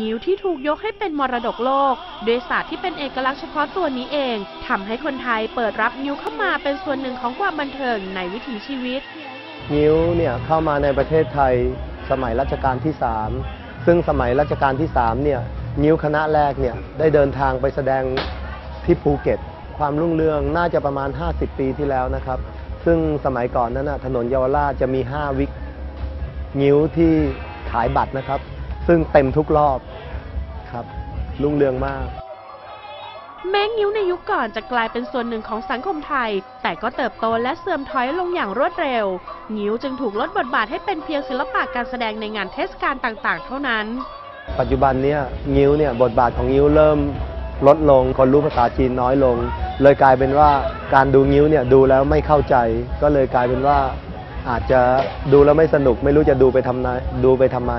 งิ้วที่ถูกยกให้เป็นมรดกโลกด้วยศาสตร์ที่เป็นเอกลักษณ์เฉพาะตัวนี้เองทำให้คนไทยเปิดรับงิ้วเข้ามาเป็นส่วนหนึ่งของความบันเทิงในวิถีชีวิต งิ้วเนี่ยเข้ามาในประเทศไทย สมัยรัชกาลที่ 3 ซึ่งสมัยรัชกาลที่3เนี่ยงิ้วคณะแรกเนี่ยได้เดินทางไปแสดงที่ภูเก็ต ความรุ่งเรืองน่าจะประมาณ 50 ปีที่แล้วนะครับ ซึ่งสมัยก่อนนั้นนะถนนเยาวราชจะมี 5 วิกงิ้วที่ขายบัตรนะครับ ซึ่งเต็มทุกรอบครับรุ่งเรืองมาก แม้งิ้วในยุคก่อนจะกลายเป็นส่วนหนึ่งของสังคมไทย แต่ก็เติบโตและเสื่อมถอยลงอย่างรวดเร็ว งิ้วจึงถูกลดบทบาทให้เป็นเพียงศิลปะการแสดงในงานเทศกาลต่างๆ เท่านั้น ปัจจุบันเนี้ยงิ้วเนี่ยบทบาทของงิ้วเริ่มลดลง คนรู้ภาษาจีนน้อยลง เลยกลายเป็นว่าการดูงิ้วเนี่ยดูแล้วไม่เข้าใจ ก็เลยกลายเป็นว่าอาจจะดูแล้วไม่สนุกไม่รู้จะดูไปทำไมดูไปทำไม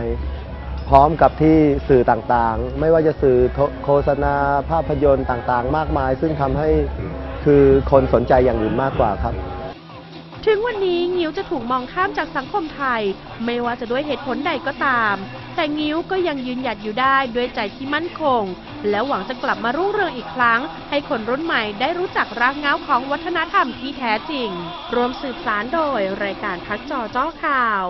พร้อมกับที่สื่อต่างๆ ไม่ว่าจะสื่อโฆษณาภาพยนตร์ต่างๆ มากมาย ซึ่งทำให้คือคนสนใจอย่างอื่นมากกว่าครับ ถึงวันนี้งิ้วจะถูกมองข้ามจากสังคมไทย ไม่ว่าจะด้วยเหตุผลใดก็ตาม แต่งิ้วก็ยังยืนหยัดอยู่ได้ด้วยใจที่มั่นคง และหวังจะกลับมารุ่งเรืองอีกครั้ง ให้คนรุ่นใหม่ได้รู้จักรากเหง้าของวัฒนธรรมที่แท้จริง รวมสืบสารโดยรายการพักจอจ้อข่าว